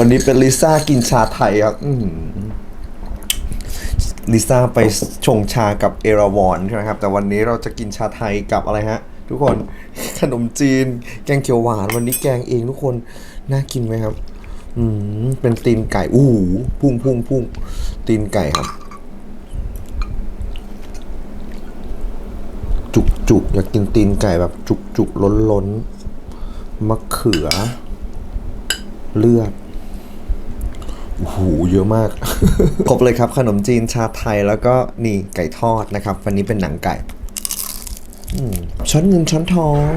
วันนี้เป็นลิซ่ากินชาไทยครับลิซ่าไปชงชากับเอราวอนใช่ไหมครับ แต่วันนี้เราจะกินชาไทยกับอะไรฮะ ทุกคนขนมจีน แกงเขียวหวาน วันนี้แกงเองทุกคน น่ากินไหมครับ อืมเป็นตีนไก่อู้หูพุ่งพุ่งพุ่งตีนไก่ครับ จุกจุกอยากกินตีนไก่แบบจุกจุกล้นล้นมะเขือ เลือด โอ้โหเยอะมาก ครบเลยครับ ขนมจีนชาไทยแล้วก็นี่ไก่ทอดนะครับ วันนี้เป็นหนังไก่ช้อนเงินช้อนทอง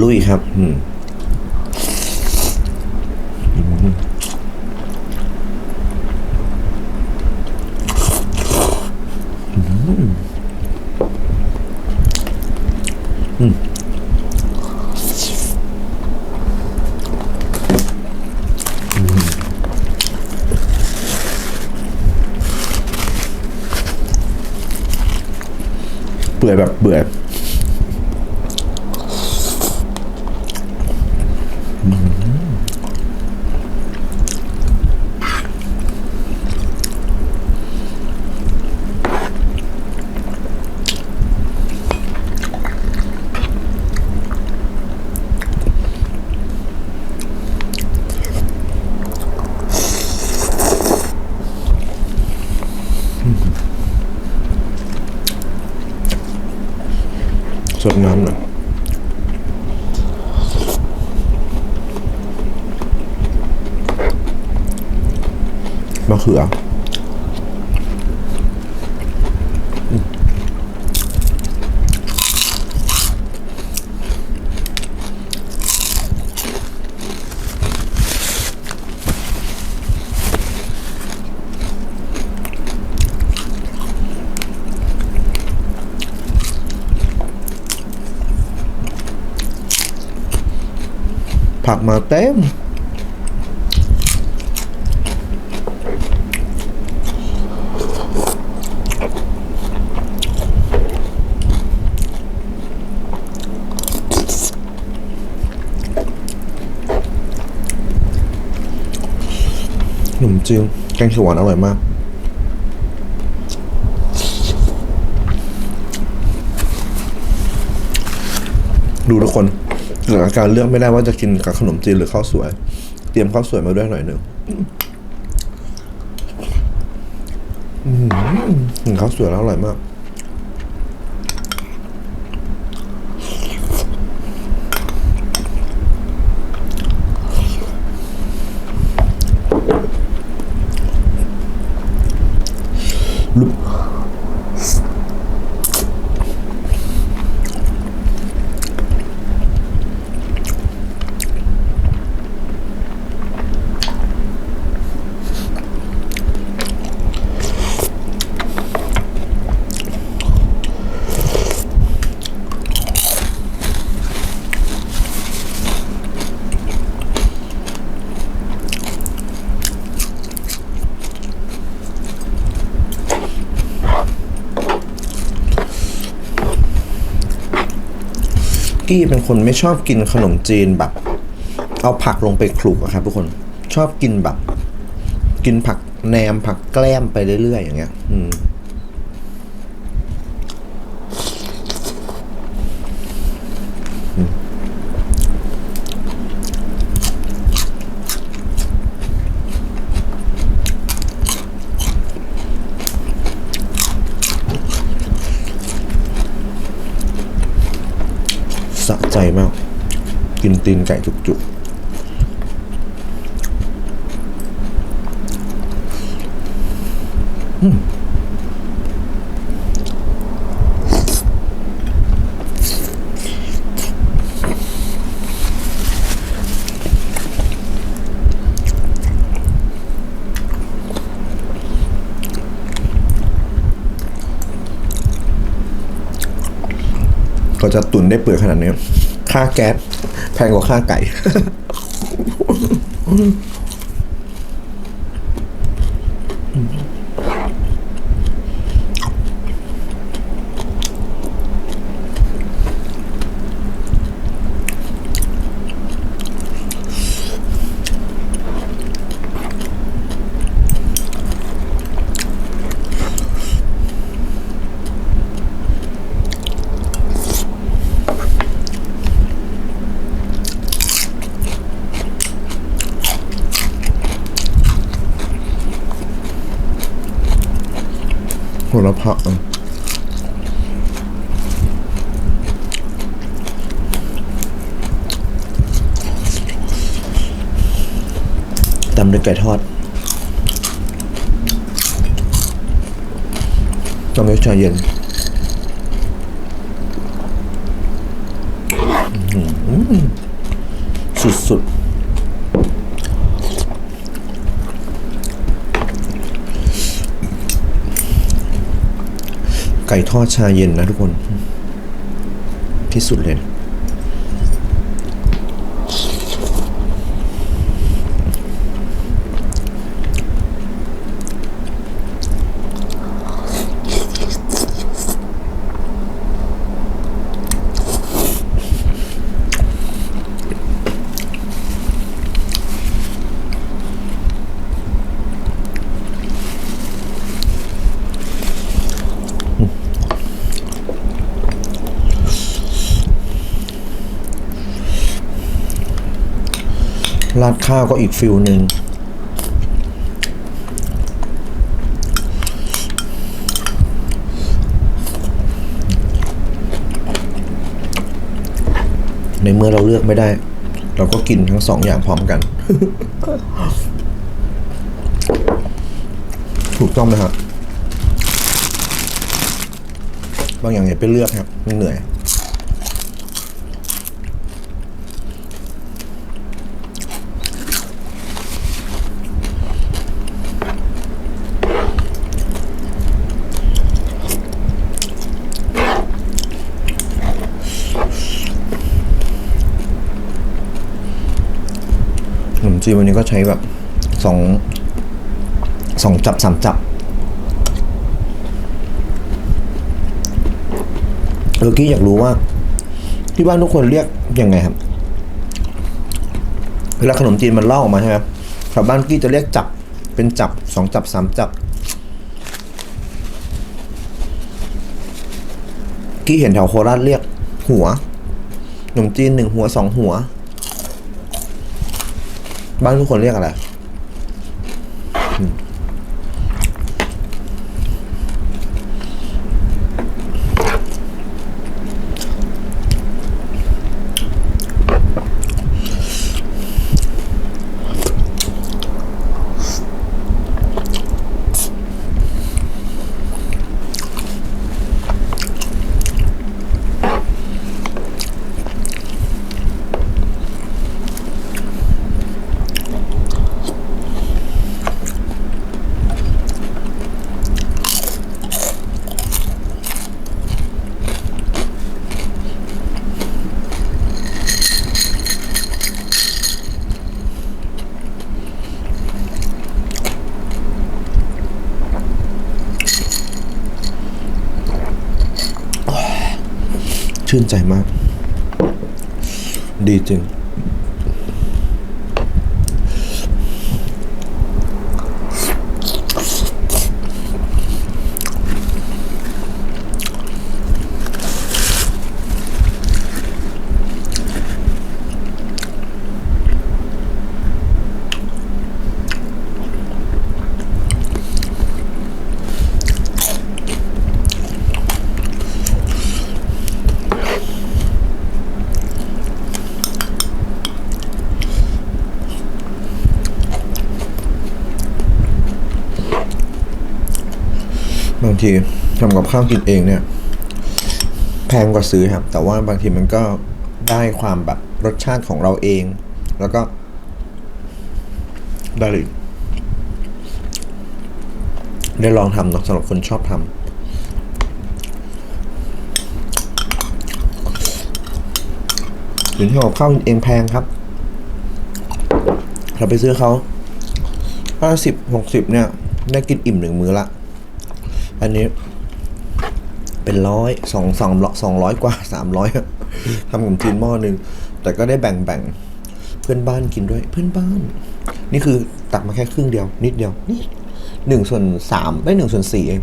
ลุยครับ อืม เปื่อยแบบเบื่อ สดน้ำหน่อยมะเขือ มาเต็มขนมจีนแกงเขียวหวานอร่อยมากดูทุกคน เกิดอาการเลือกไม่ได้ว่าจะกินกับขนมจีนหรือข้าวสวย เตรียมข้าวสวยมาด้วยหน่อยหนึ่งอืมข้าวสวยแล้วอร่อยมาก กี้เป็นคนไม่ชอบกินขนมจีนแบบ เอาผักลงไปคลุกอะครับทุกคนชอบกินแบบ กินผักแหนมผักแกล้มไปเรื่อยๆอย่างเงี้ย อืม สะใจมาก กิน ตีนไก่จุกๆอืมก็จะตุนได้เปลือกขนาดนี้ ค่าแก๊สแพงกว่าค่าไก่ หัวละพะอะตำด้วยไก่ทอดต้องยชาเย็นสุดๆ ไก่ทอดชาเย็นนะทุกคน ที่สุดเลย ราดข้าวก็อีกฟิลหนึ่งในเมื่อเราเลือกไม่ได้ เราก็กินทั้งสองอย่างพร้อมกัน ถูกต้องไหมครับ บางอย่างอย่าไปเลือกครับมันเหนื่อย จีนวันนี้ก็ใช้แบบสองสองจับสามจับเมื่อกี้อยากรู้ว่า ที่บ้านทุกคนเรียกยังไงครับ เวลาขนมจีนมันเลอกออกมาใช่ไหมชาวบ้านกี้จะเรียกจับเป็นจับสองจับสามจับ กี้เห็นแถวโคราชเรียกหัวขนมจีนหนึ่งหัวสองหัว บ้านทุกคนเรียกอะไร ชื่นใจมาก ดีจริง ทีทำกับข้าวกินเองเนี่ย แพงกว่าซื้อครับ แต่ว่าบางทีมันก็ได้ความแบบรสชาติของเราเอง แล้วก็ได้เลยได้ลองทำเนาะสำหรับคนชอบทำถึงที่กับข้าวเองแพงครับ เราไปซื้อเขาห้าสิบหกสิบเนี่ย ได้กินอิ่มหนึ่งมื้อละ อันนี้ เป็นร้อยสองสองสองร้อยกว่าสามร้อยทำขนมจีนหม้อหนึ่งแต่ก็ได้แบ่งแบ่งเพื่อนบ้านกินด้วยเพื่อนบ้าน นี่คือตักมาแค่ครึ่งเดียว นิดเดียวนี่หนึ่งส่วนสามไม่หนึ่งส่วนสี่เอง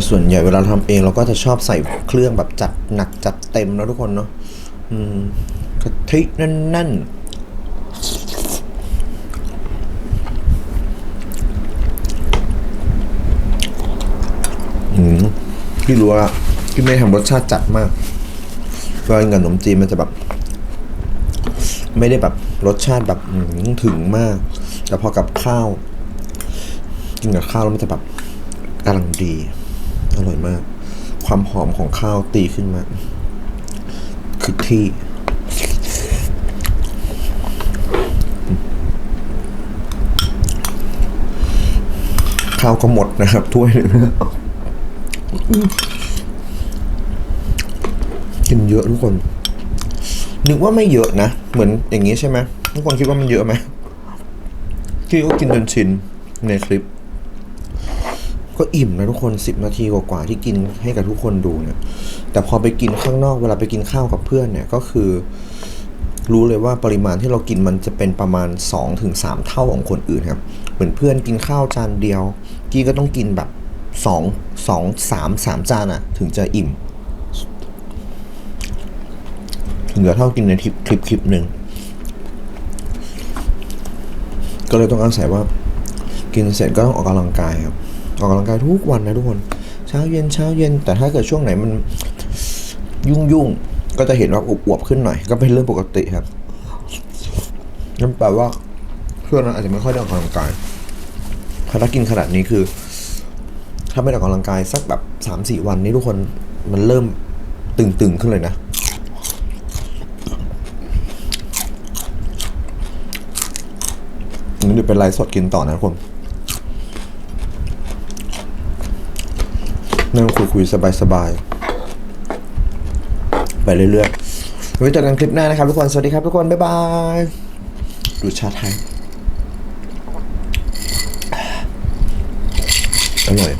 แต่ส่วนใหญ่เวลาทำเองเราก็จะชอบใส่เครื่องแบบจัดหนักจัดเต็มแล้วทุกคนเนาะอืมกะทิแน่นๆอืมพี่รู้ว่าพี่ไม่ทำรสชาติจัดมากเวลากินกับขนมจีนมันจะแบบ ไม่ได้แบบรสชาติแบบถึงมาก แต่พอกับข้าวกินกับข้าวแล้วมันจะแบบกำลังดี อร่อยมาก ความหอมของข้าวตีขึ้นมา คือที่ ข้าวก็หมดนะครับ ถ้วยหนึงกินเยอะทุกคน นึกว่าไม่เยอะนะ เหมือนอย่างนี้ใช่ไหมทุกคนคิดว่ามันเยอะไหมที่ก็กินจนชินในคลิป ก็อิ่มนะทุกคนสิบนาทีกว่าๆที่กินให้กับทุกคนดูเนี่ย แต่พอไปกินข้างนอกเวลาไปกินข้าวกับเพื่อนเนี่ยก็คือ รู้เลยว่าปริมาณที่เรากินมันจะเป็นประมาณ 2-3ถึงเท่าของคนอื่นครับ เหมือนเพื่อนกินข้าวจานเดียวกี้ก็ต้องกินแบบ2 2 3 3จานอะถึงจะอิ่ม ถึงจะเท่ากินในทริปคลิปคลิปหนึ่งก็เลยต้องอาศัยว่า กินเสร็จก็ต้องออกกำลังกายครับ ออกกำลังกายทุกวันนะทุกคน เช้าเย็นเช้าเย็น แต่ถ้าเกิดช่วงไหนมันยุ่งยุ่งก็จะเห็นว่าอวบๆขึ้นหน่อย ก็เป็นเรื่องปกติครับนั่นแปลว่าช่วงนั้นอาจจะไม่ค่อยได้ออกกำลังกายถ้ากินขนาดนี้คือ ถ้าไม่ได้ออกกำลังกายสักแบบสามสี่วันนี้ทุกคนมันเริ่มตึงๆขึ้นเลยนะนี่เดี๋ยวเป็นไลฟ์สดกินต่อนะทุกคน นั่งคุยคุยสบายสบายๆ ไปเรื่อยๆไว้เจอกันคลิปหน้านะครับทุกคน สวัสดีครับทุกคน บ๊ายบายดูชาไทยอร่อย